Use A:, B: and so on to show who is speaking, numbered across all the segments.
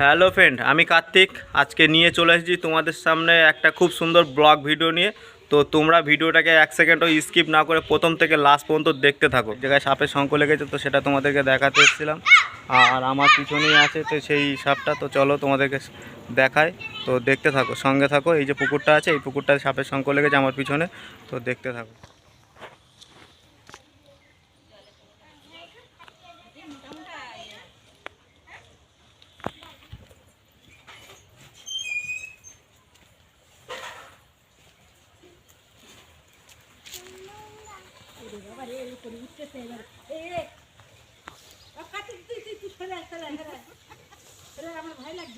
A: Hello friend, আমি কার্তিক। আজকে নিয়ে চলে এসেছি তোমাদের সামনে একটা খুব সুন্দর ব্লগ ভিডিও নিয়ে। তো তোমরা ভিডিওটাকে এক সেকেন্ডও স্কিপ না করে প্রথম থেকে লাস্ট পর্যন্ত দেখতে থাকো। জায়গায় সাপের শঙ্খ লেগেছে, তো সেটা তোমাদেরকে দেখাতে এসেছিলাম। আর আমার পিছনেই আছে তো সেই সাপটা, তো চলো তোমাদেরকে দেখায় তো দেখতে থাকো, সঙ্গে থাকো, এই যে পুকুরটা আছে, এই পুকুরটা সাপের শঙ্খ লেগেছে আমার পিছনে। তো দেখতে থাকো।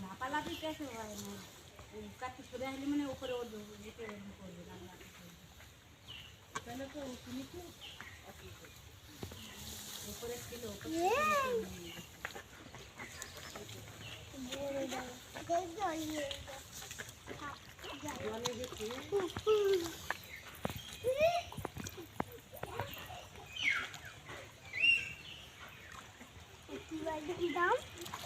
B: দেখে মুখে উঠতেছে লাপালাপি কেসে হয় না কাটি সরে আসলে মানে উপরে ওর বুকে করবে তাহলে তো তুমি তো উপরে ছিল
C: দাম কতওয়ালা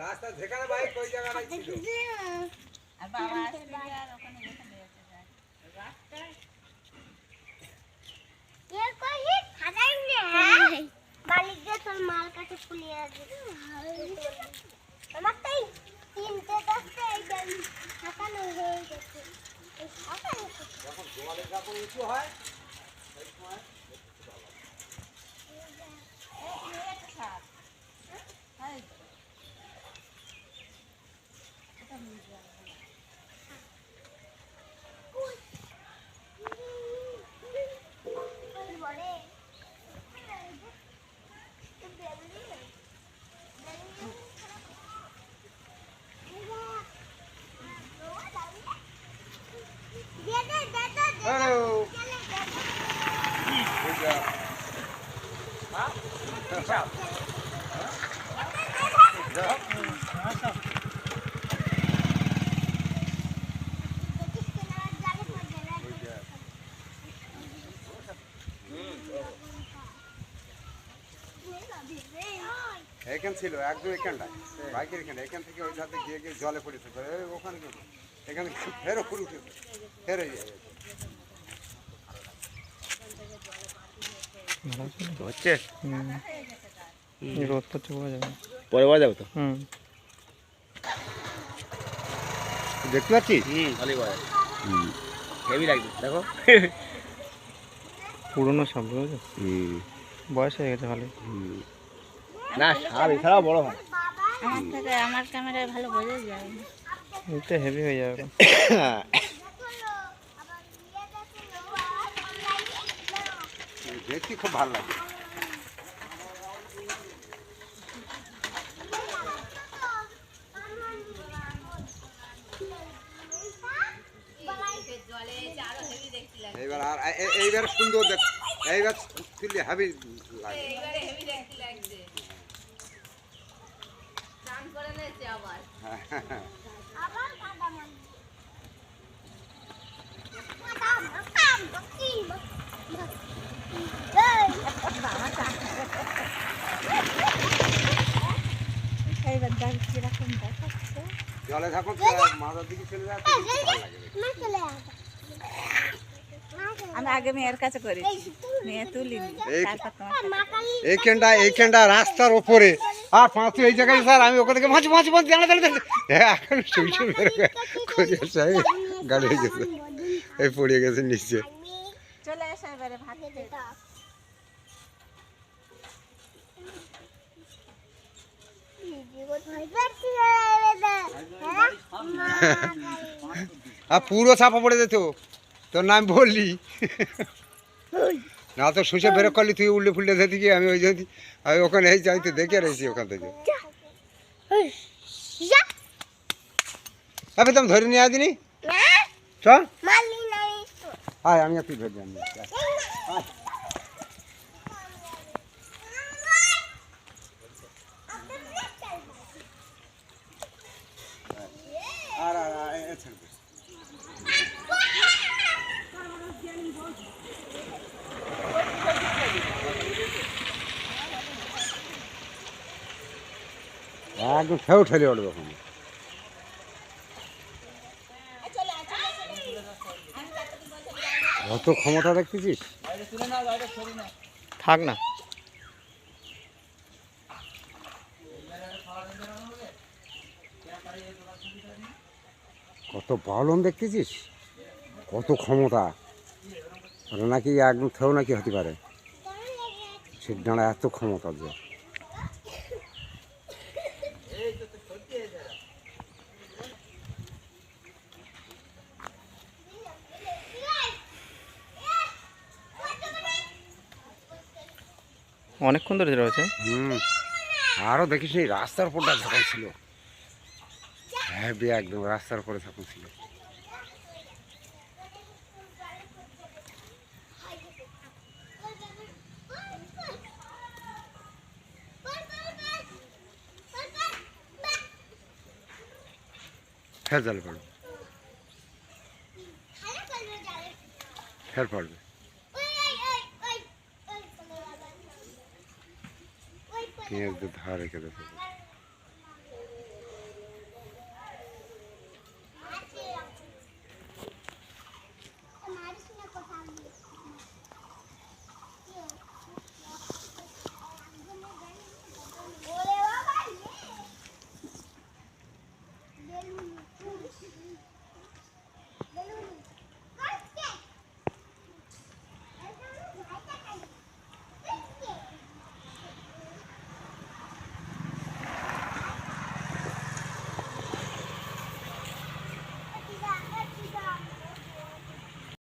D: রাস্তা যেখানে বাইক ওই জায়গাটাই ছিল
B: আর বাবা আসবে আর ওখানে যেখানে যেতে যায় রাস্তায়
C: কই খাদাই নে বালিক তোর মাল কাছে ফুলিয়ে আসবে আমার তাই তিনটে দশটা এই গাড়ি থাকানো হয়ে গেছে এই থাকানো
D: যখন জোয়ারে যখন উঁচু হয় সেই সময়
C: বলে দে দে দে দে দে
D: হ্যালো
C: চলে দে
D: ওই যা ওই যা এখান ছিল একদম এখানটা বাইকের এখানে এখান থেকে ওই ধাতে গিয়ে গিয়ে জলে পড়েছে তো এই ওখানে এখানে ফের উপরে উঠেছে ফের
A: হচ্ছে? রোদ করছে বোঝা যাবে।
E: পরে যাবে তো?
A: হুম।
D: দেখতে পাচ্ছিস?
E: হুম ভালোই যাবে। হেভি লাগবে দেখো।
A: পুরোনো সাপ বুঝেছ?
E: হুম।
A: বয়স হয়ে গেছে ভালো
E: না সাপ এছাড়াও বড় হয়।
B: আমার থেকে আমার ক্যামেরায় ভালো বোঝা যায়
A: এটা হেভি হয়ে যাবে
D: দেখছি খুব ভালো লাগে। এইবার সুন্দর দেখ এইবার তুললে হাবি লাগে। জলে যখন মাথার দিকে চলে যাচ্ছে ভালো লাগে দেখতে।
C: মা চলে আসবে
B: আমি আগে মেয়ের কাছে করেছি। মেয়ে তুলিনি।
D: এই-
B: তারপর তোমার
C: মা
D: এইখানটা এইখানটা রাস্তার ওপরে। আর পাঁচু এই জায়গায় স্যার আমি ওখান থেকে মাছ মাছ মাছ জানা জানা এখন বেরোবে। গাড়ি হয়ে গেছে। এই পড়ে গেছে নিচে।
B: চলে এবারে ভাত
C: মা
D: আর পুরো ছাপা পড়ে যেত। তোর নাম বললি? না তো শুষে বেরো করলি তুই উল্লে ফুলটে যেতে গিয়ে আমি ওই যদি আমি ওখানে এই যাইতে দেখে রয়েছি ওখান থেকে। আমি তো ধরে নিয়ে আসিনি? চ আয় আমি একটু ধরে আনি একদম খেয়েও ঠেলে উঠবে ওখানে। কত ক্ষমতা দেখতেছিস?
A: থাক না।
D: কত বালন দেখতেছিস? কত ক্ষমতা। ওটা নাকি একদম থেও নাকি হতে পারে। সে ডাঁড়া এত ক্ষমতা যে।
A: অনেকক্ষণ ধরে রয়েছে।
D: হুম আরও দেখিস এই রাস্তার উপরটা যখন ছিল হ্যাঁ বে একদম রাস্তার উপরে যখন ছিল ফের জল পড়বে ফের পড়বে পেঁয়াজ দিয়ে ধার রেখে দেবে